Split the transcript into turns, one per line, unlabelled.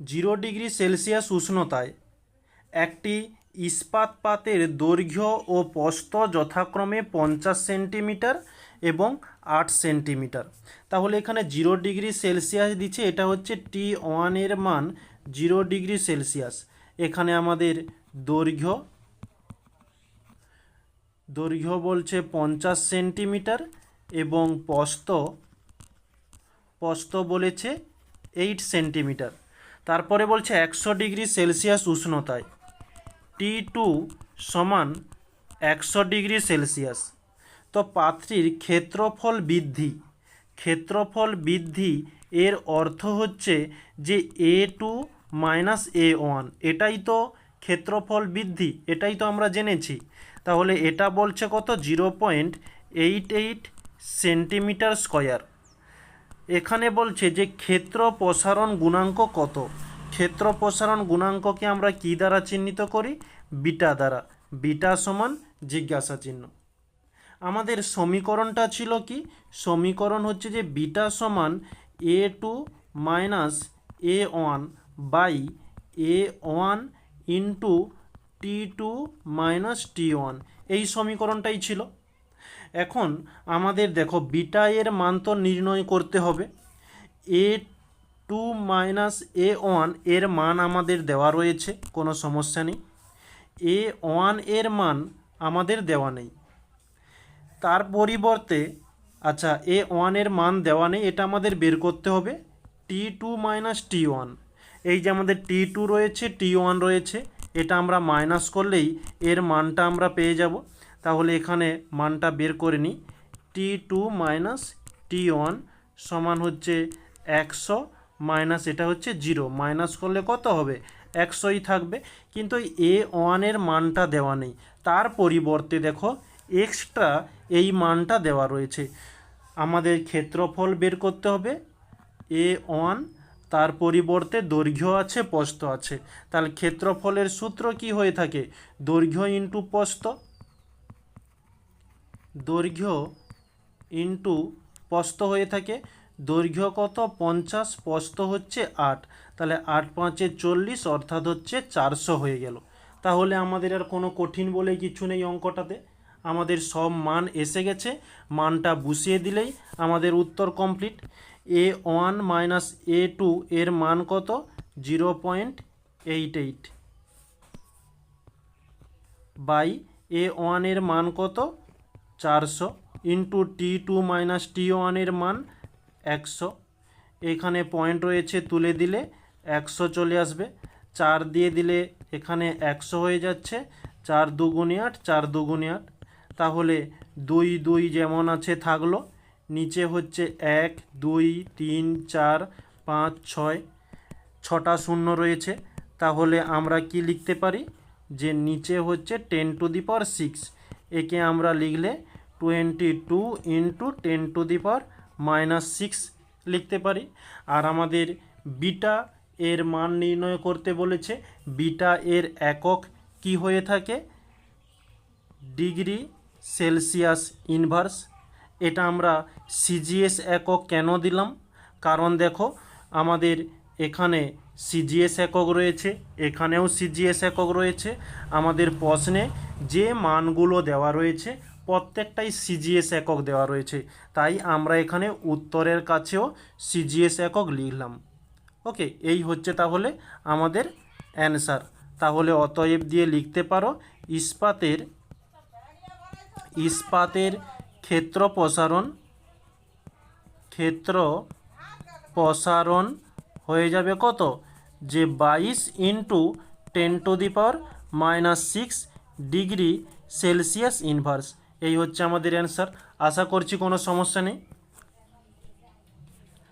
Zero degree Celsius উষ্ণতায় একটি ইস্পাত পাতের দৈর্ঘ্য ও প্রস্থ যথাক্রমে পঞ্চাশ সেন্টিমিটার এবং আট সেন্টিমিটার। তাহলে এখানে জিরো ডিগ্রি সেলসিয়াস দিচ্ছে, এটা হচ্ছে টি ওয়ানের মান জিরো ডিগ্রি সেলসিয়াস। এখানে আমাদের দৈর্ঘ্য দৈর্ঘ্য বলছে পঞ্চাশ সেন্টিমিটার এবং প্রস্থ প্রস্থ বলেছে এইট সেন্টিমিটার। তারপরে বলছে একশো ডিগ্রি সেলসিয়াস উষ্ণতায়। টি টু সমান একশো ডিগ্রি সেলসিয়াস। তো পাত্রীর ক্ষেত্রফল বৃদ্ধি। ক্ষেত্রফল বৃদ্ধি এর অর্থ হচ্ছে যে A two minus A one এটাই তো ক্ষেত্রফল বৃদ্ধি, এটাই তো আমরা জেনেছি। তাহলে এটা বলছে কত? Zero point eight eight centimetre square এখানে বলছে যে ক্ষেত্র প্রসারণ গুণাঙ্ক কত? ক্ষেত্র প্রসারণ গুণাঙ্ককে আমরা কি দ্বারা চিহ্নিত করি? বিটা দ্বারা। বিটা সমান জিজ্ঞাসা চিহ্ন। আমাদের সমীকরণটা ছিল কি? সমীকরণ হচ্ছে যে বিটা সমান A two minus A one by A one into T two minus T one. এই সমীকরণটাই ছিল। এখন আমাদের দেখো বিটা এর মান তো নির্ণয় করতে হবে। এ টু মাইনাস এ ওয়ানের মান আমাদের দেওয়া রয়েছে, কোনো সমস্যা নেই। এ ওয়ানের মান আমাদের দেওয়া নেই। তার পরিবর্তে আচ্ছা এ ওয়ানের মান দেওয়া নেই, এটা আমাদের বের করতে হবে। T two minus T one. এই যে আমাদের টি টু রয়েছে, টি ওয়ান রয়েছে, এটা আমরা মাইনাস করলেই এর মানটা আমরা পেয়ে যাব। তাহলে এখানে মানটা বের করে নিই T two minus T one সমান হচ্ছে একশো মাইনাস এটা হচ্ছে জিরো। মাইনাস করলে কত হবে? একশোই থাকবে। কিন্তু এ ওয়ানের মানটা দেওয়া নেই। তার পরিবর্তে দেখো এক্সট্রা এই মানটা দেওয়া রয়েছে। আমাদের ক্ষেত্রফল বের করতে হবে। এ ওয়ান তার পরিবর্তে দৈর্ঘ্য আছে, প্রস্থ আছে। তাহলে ক্ষেত্রফলের সূত্র কি হয়ে থাকে? দৈর্ঘ্য ইন্টু প্রস্থ। দৈর্ঘ্য ইন্টু প্রস্থ হয়ে থাকে। দৈর্ঘ্য কত? পঞ্চাশ প্রস্থ হচ্ছে আট। তাহলে আট পাঁচে চল্লিশ, অর্থাৎ হচ্ছে চারশো হয়ে গেল। তাহলে আমাদের আর কোনো কঠিন বলে কিছু নেই অঙ্কটাতে। আমাদের সব মান এসে গেছে। মানটা বসিয়ে দিলেই আমাদের উত্তর complete A one minus A two এর মান কত? Zero point eight eight by A ওয়ানের মান কত? চারশো into T two minus T ওয়ানের মান একশো। এখানে পয়েন্ট রয়েছে তুলে দিলে একশো চলে আসবে। চার দিয়ে দিলে এখানে একশো হয়ে যাচ্ছে। চার দুগুণে আট, চার দুগুণে আট। তাহলে দুই দুই যেমন আছে থাকল। নিচে হচ্ছে এক, দুই, তিন, চার, পাঁচ, ছয়, ছটা শূন্য রয়েছে। তাহলে আমরা কি লিখতে পারি? যে নিচে হচ্ছে ten to the power six একে আমরা লিখলে twenty two into ten to the power minus six লিখতে পারি। আর আমাদের বিটা এর মান নির্ণয় করতে বলেছে, বিটা এর একক কি হয়ে থাকে? Degree Celsius inverse. এটা আমরা সিজিএস একক কেন দিলাম? কারণ দেখো, আমাদের এখানে সিজিএস একক রয়েছে, এখানেও সিজিএস একক রয়েছে। আমাদের প্রশ্নে যে মানগুলো দেওয়া রয়েছে, প্রত্যেকটাই সিজিএস একক দেওয়া রয়েছে। তাই আমরা এখানে উত্তরের কাছেও সিজিএস একক লিখলাম। ওকে, এই হচ্ছে তাহলে আমাদের অ্যান্সার। তাহলে অতএব দিয়ে লিখতে পারো, ইস্পাতের ইস্পাতের ক্ষেত্র প্রসারণ ক্ষেত্র প্রসারণ হয়ে যাবে কত? যে বাইশ into ten to the power minus six degree Celsius inverse এই হচ্ছে আমাদের অ্যান্সার আশা করছি কোনো সমস্যা নেই।